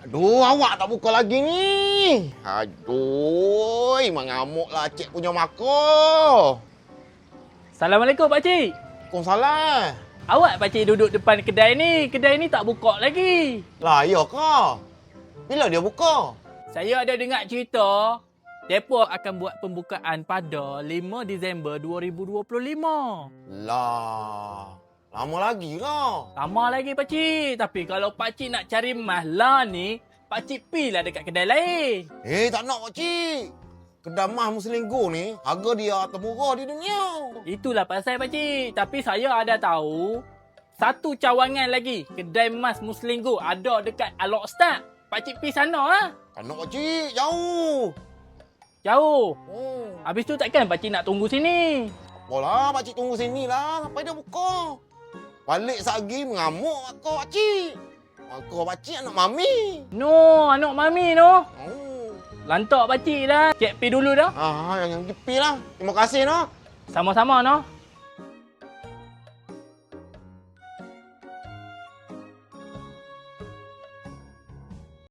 Aduh, awak tak buka lagi ni. Aduh, mengamuklah cik punya mako. Assalamualaikum pakcik. Waalaikumsalam. Awak pakcik duduk depan kedai ni. Kedai ni tak buka lagi. Lah, ya ke? Bila dia buka? Saya ada dengar cerita Depo akan buat pembukaan pada 5 Disember 2025. Lah, lama lagi lah. Lama lagi pakcik. Tapi kalau pakcik nak cari mahla ni, pakcik pi lah dekat kedai lain. Eh, tak nak pakcik. Kedai mah Muslinggo ni, harga dia termurah di dunia. Itulah pasal pakcik. Tapi saya ada tahu satu cawangan lagi kedai emas Muslinggo ada dekat Alok Start. Pakcik pi sana ah. Tak nak pakcik, jauh. Jauh. Oh, Habis tu takkan pakcik nak tunggu sini? apalah pakcik tunggu sini lah sampai dia buka. Balik sagi mengamuk aku pakcik. Aku pakcik anak mami. No, anak mami no. Oh. Lantak pakcik lah. Cik pi dulu dah. Ah, yang gepi lah. Terima kasih noh. Sama-sama no.